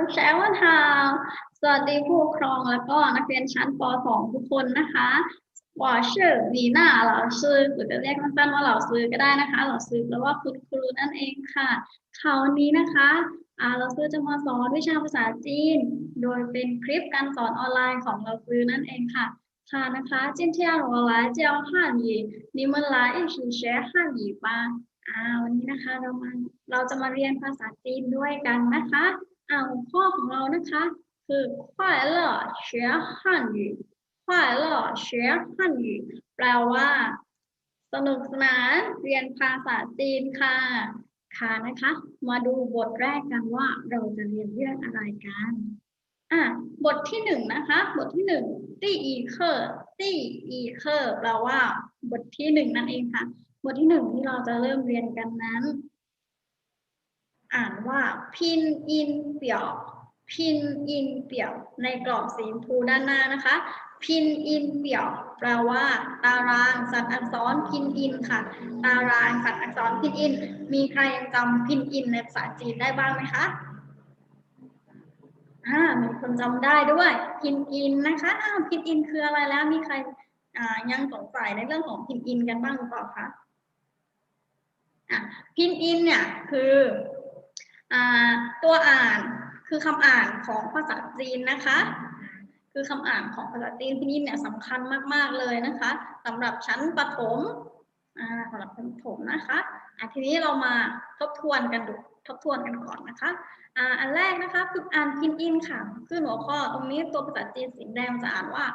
คุณลูกแชร์ว่าทางสวัสดีผู้ปกครองแล้วก็นักเรียนชั้นป .2 ทุกคนนะคะ我是李娜老师หรือจะเรียกสั้นๆว่าเหล่าซื้อก็ได้นะคะเหล่าซื้อแปลว่าคุณครูนั่นเองค่ะคราวนี้นะคะอ่าเราซื้อจะมาสอนวิชาภาษาจีน โดยเป็นคลิปการสอนออนไลน์ของเราซื้อนั่นเองค่ะ ค่ะนะคะ今天我来教汉语你们来一起学汉语吧อ่าวันนี้นะคะเรามาเราจะมาเรียนภาษาจีนด้วยกันนะคะ อ่าหัวข้อของเรานะคะ คือ快乐学汉语快乐学汉语แปลว่า สนุกสนานเรียนภาษาจีนค่ะ ค่ะนะคะ มาดูบทแรกกันว่าเราจะเรียนเรื่องอะไรกัน อ่ะบทที่หนึ่งนะคะ บทที่หนึ่งตี้อีเคอร์ตี้อีเคอร์แปลว่า บทที่หนึ่งนั่นเองค่ะ บทที่หนึ่งที่เราจะเริ่มเรียนกันนั้น อ่านว่าพินอินเปียวพินอินเปียวในกรอบสีชมพูด้านหน้านะคะพินอินเปียวแปลว่า ตารางสัตว์อักษรพินอินค่ะ ตารางสัตว์อักษรพินอิน มีใครยังจำพินอินในภาษาจีนได้บ้างไหมคะอ่ามีคนจำได้ด้วยพินอินนะคะอ้าพินอินคืออะไรแล้วมีใครอ่ายังสงสัยในเรื่องของพินอินกันบ้างหรือเปล่าคะอะพินอินเนี่ยคือ ตัวอ่านคือคำอ่านของภาษาจีนนะคะ คือคำอ่านของภาษาจีนพินอินเนี่ยสำคัญมาก ๆ เลยนะคะสำหรับชั้นประถมสำหรับชั้นประถมนะคะะทีนี้เรามาทบทวนกันดูทบทวนกันก่อนนะคะอ่าอันแรกนะคะคืออ่านพินอินค่ะคือหัวข้อตรงนี้ตัวภาษาจีนสีแดงจะอ่านว่า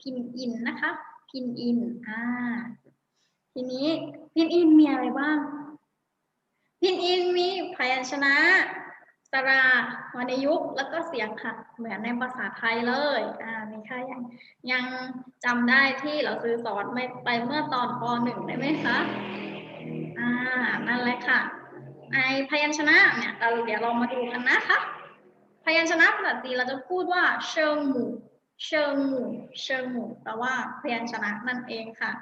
พินอินนะคะ พินอินอ่าทีนี้พินอินมีอะไรบ้าง พินอินมีพยัญชนะสระวรรณยุกต์แล้วก็เสียงค่ะ เหมือนในภาษาไทยเลยอ่ามีใครยังยังจำได้ที่เราซื้อสอนไม่ไปเมื่อตอนปหนึ่งได้ไหมคะอ่านั่นแหละค่ะไอพยัญชนะเนี่ยเราเดี๋ยวเรามาดูกันนะคะพยัญชนะภาษาจีนเราจะพูดว่าเชิงหมู่เชิงหมู่เชิงหมู่แปลว่าพยัญชนะนั่นเองค่ะ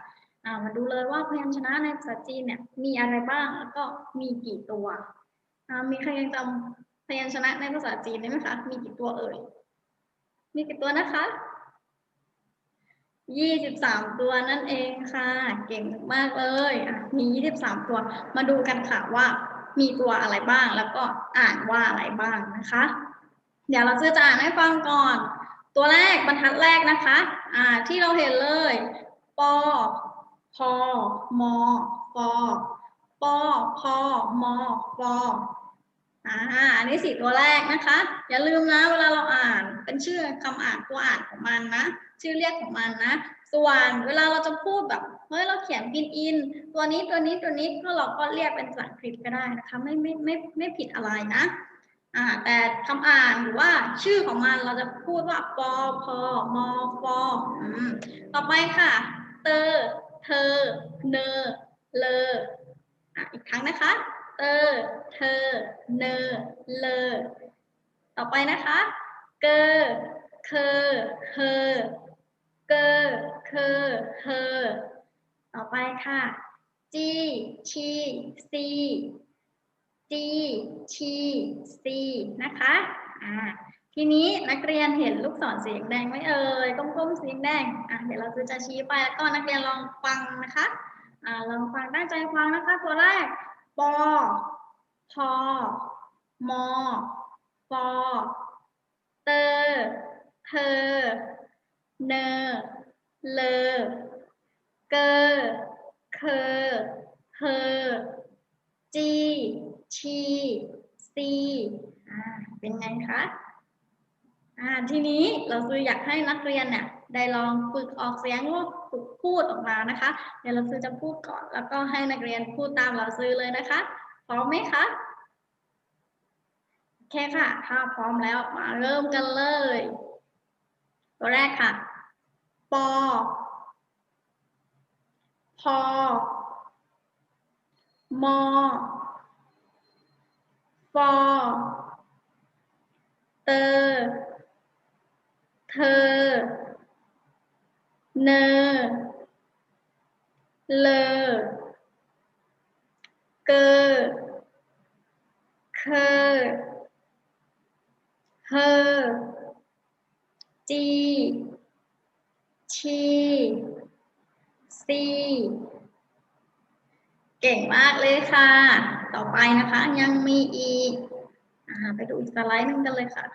มาดูเลยว่าพยัญชนะในภาษาจีนเนี่ยมีอะไรบ้างแล้วก็มีกี่ตัวมีใครยังจำพยัญชนะในภาษาจีนได้ไหมคะมีกี่ตัวเอ่ยมีกี่ตัวนะคะยี่สิบสามตัวนั่นเองค่ะ เก่งมากเลยมียี่สิบสามตัว มาดูกันค่ะว่ามีตัวอะไรบ้าง แล้วก็อ่านว่าอะไรบ้างนะคะ เดี๋ยวเราจะอ่านให้ฟังก่อน ตัวแรกบรรทัดแรกนะคะ อ่าที่เราเห็นเลย ปอ พอมอปอปอพอมอปออ่าอันนี้สี่ตัวแรกนะคะ อย่าลืมนะเวลาเราอ่านเป็นชื่อคำอ่านตัวอ่านของมันนะ ชื่อเรียกของมันนะ ส่วนเวลาเราจะพูดแบบเฮ้ยเราเขียนพินอิน ตัวนี้ตัวนี้ตัวนี้ก็เราก็เรียกเป็นภาษาอังกฤษก็ได้นะคะ ไม่ไม่ไม่ไม่ผิดอะไรนะอ่าแต่คำอ่านหรือว่าชื่อของมันเราจะพูดว่าปอพอมอฟออืมต่อไปค่ะ เตอ เธอ เนอ เลออะอีกครั้งนะคะ เตอ เธอ เนอ เลอ ต่อไปนะคะ เกอ เคอเคอเกอ เคอเคอต่อไปค่ะ จี ชี ซีจี ชี ซี นะคะ อ่า ทีนี้นักเรียนเห็นลูกศรสีแดงไหมเอ่ยกลมๆสีแดงอะเดี๋ยวเราจะชี้ไปแล้วก็นักเรียนลองฟังนะคะอ่าลองฟังตั้งใจฟังนะคะ ตัวแรกปอพอมอฟอเตอเธอเนอเลอเกอเคอเคอจีชีซีอ่าเป็นไงคะ อ่าทีนี้เราซื้อยากให้นักเรียนเนี่ยได้ลองฝึกออกเสียงว่าฝึกพูดออกมานะคะ เดี๋ยวเราซื้อจะพูดก่อน แล้วก็ให้นักเรียนพูดตามเราซื้อเลยนะคะพร้อมไหมคะโอเคค่ะ ถ้าพร้อมแล้วมาเริ่มกันเลย ตัวแรกค่ะ ปอ พอ มอฟอเตอ เธอ เนอ เลอ เกอ เคอเฮอ จี ชี ซี เก่งมากเลยค่ะ ต่อไปนะคะยังมีอีกอไปดูอีกสไลด์หนึงกันเลยค่ะ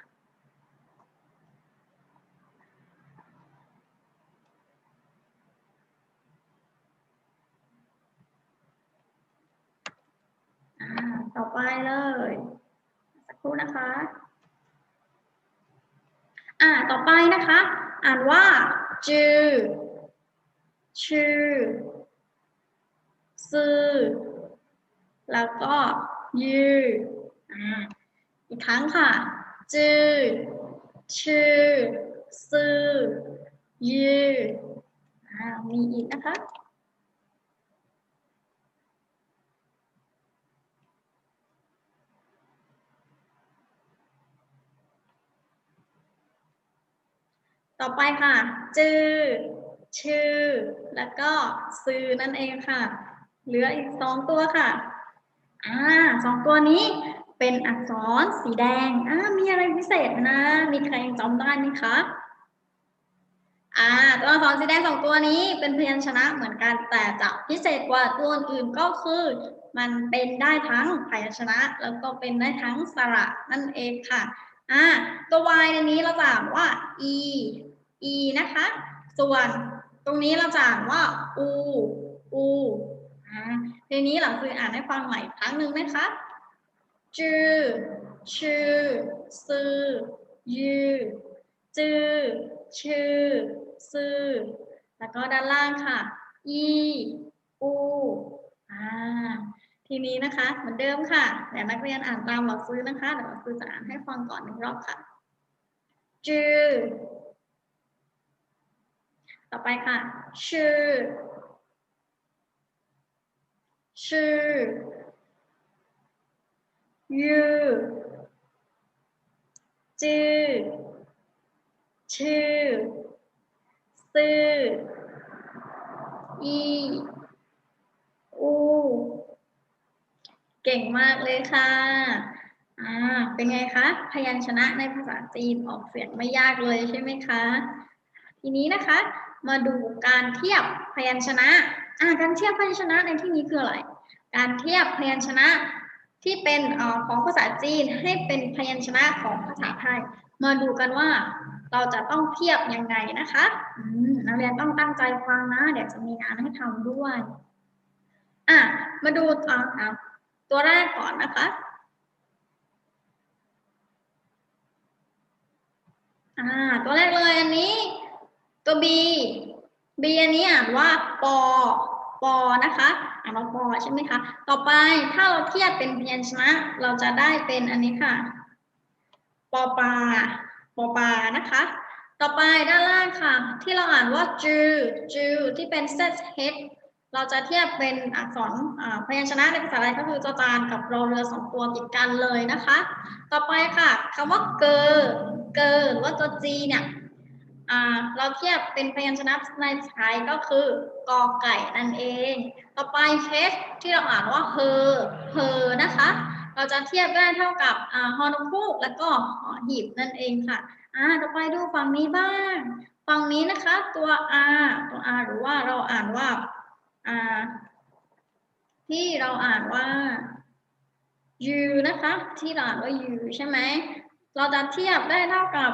อ่า ต่อไป เลย สักครู่นะคะ อ่า ต่อไปนะคะ อ่านว่าจือชื่อซื่อแล้วก็ยืออีกครั้งค่ะ จือชื่อซื่อยือมีอีกนะคะ ต่อไปค่ะ จือ ชื่อ แล้วก็ซื้อนั่นเองค่ะ เหลืออีกสองตัวค่ะ อ่าสองตัวนี้เป็นอักษรสีแดง อ่า มีอะไรพิเศษนะ มีใครยังจำได้ไหมคะ อ่า ตัวอักษรสีแดงสองตัวนี้เป็นพยัญชนะเหมือนกัน แต่จะพิเศษกว่าตัวอื่นก็คือ มันเป็นได้ทั้งพยัญชนะ แล้วก็เป็นได้ทั้งสระนั่นเองค่ะ อ่า ตัว y ในนี้เราจะอ่านว่า e e นะคะ ส่วนตรงนี้เราจะอ่านว่า u u อ่าทีนี้หลังคืออ่านให้ฟังใหม่ครั้งหนึ่งนะคะจือชื่อซื่อยือจือชื่อซื่อแล้วก็ด้านล่างค่ะ e u อ่าทีนี้นะคะ เหมือนเดิมค่ะเดี๋ยวนักเรียนอ่านตามหลักซื้อนะคะเดี๋ยวหลักซื้อจะอ่านให้ฟังก่อนหนึ่งรอบค่ะจือ ต่อไปค่ะ ชื่อ ชื่อยือจือชื่อ ซื่อ อี อู เก่งมากเลยค่ะ อ่า เป็นไงคะ พยัญชนะในภาษาจีนออกเสียงไม่ยากเลยใช่ไหมคะ ทีนี้นะคะ มาดูการเทียบพยัญชนะอ่าการเทียบพยัญชนะในที่นี้คืออะไร การเทียบพยัญชนะที่เป็นอของภาษาจีนให้เป็นพยัญชนะของภาษาไทย มาดูกันว่าเราจะต้องเทียบยังไงนะคะนักเรียนต้องตั้งใจฟังนะ เดี๋ยวจะมีงานให้ทำด้วย อะ มาดูอ่าตัวแรกก่อนนะคะอ่าตัวแรกเลยอันนี้ ตัว B B อันนี้อ่านว่าปอปอนะคะ อ่านว่าปอใช่ไหมคะ ต่อไปถ้าเราเทียบเป็นพยัญชนะ เราจะได้เป็นอันนี้ค่ะ ปอปาปอปานะคะ ต่อไปด้านล่างค่ะ ที่เราอ่านว่าจือจือที่เป็น set head เราจะเทียบเป็นอักษรพยัญชนะในภาษาไทยก็คือจจานกับรอเรือสองตัวติดกันเลยนะคะ ต่อไปค่ะคำว่าเกอเกอหรือว่าตัวจีเนี่ย เราเทียบเป็นพยัญชนะในไทยก็คือกอไก่นั่นเอง ต่อไปเชสที่เราอ่านว่าเฮอเฮอนะคะ เราจะเทียบได้เท่ากับฮอนคูกแล้วก็หอหีบนั่นเองค่ะอ่าต่อไปดูฝั่งนี้บ้าง ฝั่งนี้นะคะตัว R ตัว R หรือว่าเราอ่านว่าอ่าที่เราอ่านว่า u นะคะ ที่เราอ่านว่า u ใช่ไหมเราจะเทียบได้เท่ากับ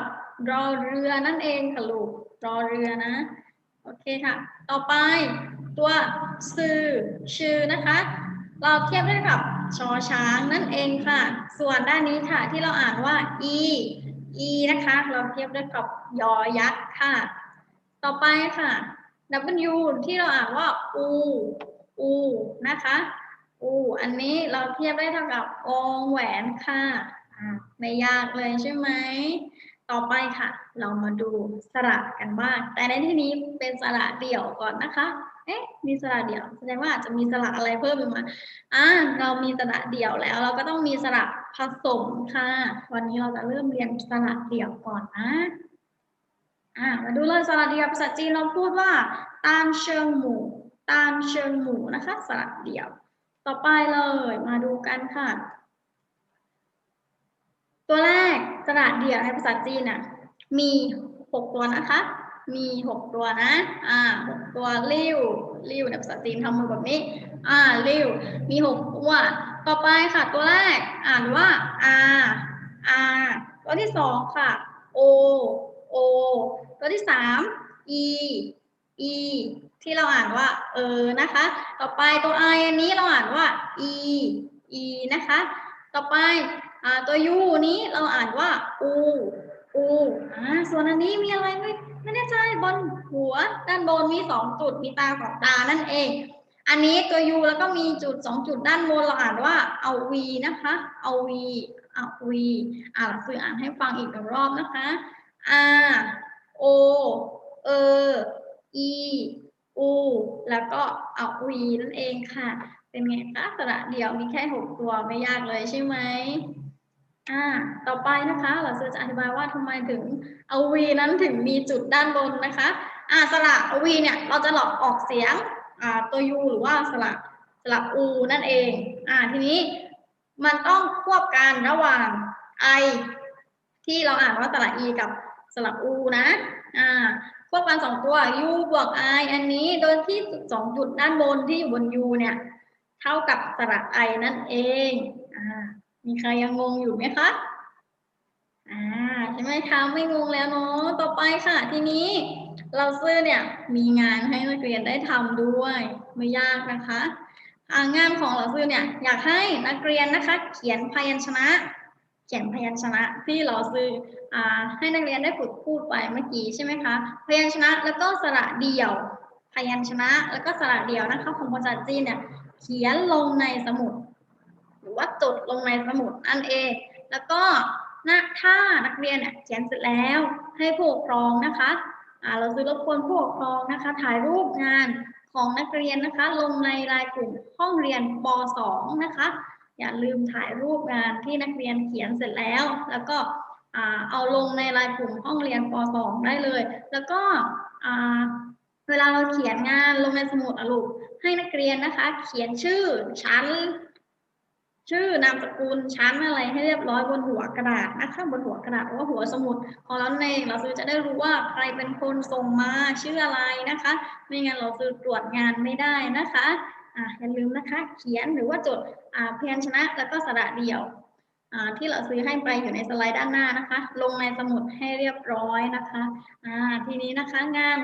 รอเรือนั่นเองค่ะลูกรอเรือนะ โอเคค่ะ ต่อไปตัวซื่อชื่อนะคะ เราเทียบได้กับชอช้างนั่นเองค่ะ ส่วนด้านนี้ค่ะที่เราอ่านว่า e e นะคะ เราเทียบได้กับยอยักษ์ค่ะ ต่อไปค่ะ w ที่เราอ่านว่า u u นะคะ u อันนี้เราเทียบได้เท่ากับวงแหวนค่ะ ไม่ยากเลยใช่ไหม ต่อไปค่ะ เรามาดูสระกันบ้าง แต่ในที่นี้เป็นสระเดี่ยวก่อนนะคะ เอ๊ะ มีสระเดี่ยว แสดงว่าอาจจะมีสระอะไรเพิ่มมา อ่า เรามีสระเดี่ยวแล้ว เราก็ต้องมีสระผสมค่ะ วันนี้เราจะเริ่มเรียนสระเดี่ยวก่อนนะอ่ามาดูเลยสระเดี่ยวภาษาจีนเราพูดว่า ตามเชิงหมู่ ตามเชิงหมู่นะคะ สระเดี่ยว ต่อไปเลย มาดูกันค่ะ ตัวแรกสระเดี่ยวในภาษาจีนน่ะ มีหกตัวนะคะ มีหกตัวนะ อ่าหกตัวริ้วริ้วในภาษาจีนทำมือแบบนี้ อ่าริ้วมีหกตัว ต่อไปค่ะ ตัวแรก อ่านว่า r r ตัวที่สองค่ะ o o ตัวที่สาม e e ที่เราอ่านว่า เออนะคะ ต่อไปตัว i อันนี้เราอ่านว่า e e นะคะ ต่อไป ตัว u นี้เราอ่านว่า u u อ่าส่วนอันนี้มีอะไรไม่ไม่แน่ใจบนหัวด้านบนมีสองจุดมีตาสองตานั่นเอง อันนี้ตัว u แล้วก็มีจุดสองจุดด้านบนเราอ่านว่าเอา v นะคะเอา v เอา v อ่าเราซื้ออ่านให้ฟังอีกหนึ่งรอบนะคะ r o เอ e u แล้วก็เอา v นั่นเองค่ะ เป็นไงคะสระเดี่ยวมีแค่หกตัวไม่ยากเลยใช่ไหม อ่าต่อไปนะคะเราจะอธิบายว่าทำไมถึงเอา v นั้นถึงมีจุดด้านบนนะคะอ่าสระ v เนี่ยเราจะหลอกออกเสียงอ่าตัว u หรือว่าสระสระ u นั่นเองอ่าทีนี้มันต้องควบกันระหว่าง i ที่เราอ่านว่าสระ e กับสระ u นะอ่าควบกันสองตัว u บวก i อันนี้โดยที่สองจุดด้านบนที่อยู่บน u เนี่ยเท่ากับสระ i นั่นเองอ่า มีใครยังงงอยู่ไหมคะ อ่าใช่ไหมคะไม่งงแล้วเนาะ ต่อไปค่ะ ทีนี้เราซื้อเนี่ยมีงานให้นักเรียนได้ทำด้วย ไม่ยากนะคะงานของเราซื้อเนี่ยอยากให้นักเรียนนะคะ เขียนพยัญชนะ เขียนพยัญชนะที่เราซื้ออให้นักเรียนได้ฝึกพูดไปเมื่อกี้ใช่ไหมคะ พยัญชนะแล้วก็สระเดี่ยว พยัญชนะแล้วก็สระเดี่ยวนะคะของภาษาจีนเนี่ยเขียนลงในสมุด หรือว่าจดลงในสมุดนั่นเอง แล้วก็นะถ้านักเรียนเนี่ยเขียนเสร็จแล้วให้ผู้ปกครองนะคะอ่าเราซื้อรบกวนผู้ปกครองนะคะ ถ่ายรูปงานของนักเรียนนะคะ ลงในรายกลุ่มห้องเรียนป .2 นะคะ อย่าลืมถ่ายรูปงานที่นักเรียนเขียนเสร็จแล้ว แล้วก็เอาลงในรายกลุ่มห้องเรียนป .2 ได้เลย แล้วก็เวลาเราเขียนงานลงในสมุดอลูกให้นักเรียนนะคะ เขียนชื่อชั้น ชื่อนามสกุลชั้นอะไรให้เรียบร้อยบนหัวกระดาษนะคะบนหัวกระดาษหรือว่าหัวสมุดของเราเองเราซื้อจะได้รู้ว่าใครเป็นคนส่งมาชื่ออะไรนะคะ ไม่งั้นเราซื้อตรวจงานไม่ได้นะคะอ่าอย่าลืมนะคะ เขียนหรือว่าจดอ่าเพียัญชนะแล้วก็สระเดี่ยวอ่าที่เราซื้อให้ไปอยู่ในสไลด์ด้านหน้านะคะ ลงในสมุดให้เรียบร้อยนะคะอ่าทีนี้นะคะงาน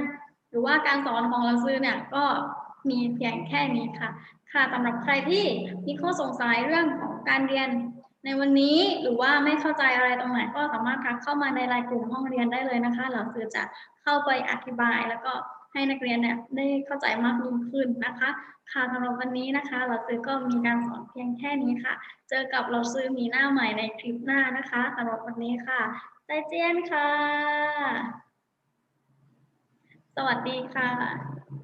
หรือว่าการสอนของเราซื้อเนี่ยก็ มีเพียงแค่นี้ค่ะ ค่ะสำหรับใครที่มีข้อสงสัยเรื่องของการเรียน ในวันนี้หรือว่าไม่เข้าใจอะไรตรงไหนก็สามารถทักเข้ามาในรายกลุ่มห้องเรียนได้เลยนะคะ เราซื้อจะเข้าไปอธิบายแล้วก็ให้นักเรียนเนี่ยได้เข้าใจมากยิ่งขึ้นนะคะ ค่ะสำหรับวันนี้นะคะ เราซื้อก็มีการสอนเพียงแค่นี้ค่ะ เจอกับเราซื้อมีหน้าใหม่ในคลิปหน้านะคะสำหรับวันนี้ค่ะใจเจียนค่ะ สวัสดีค่ะ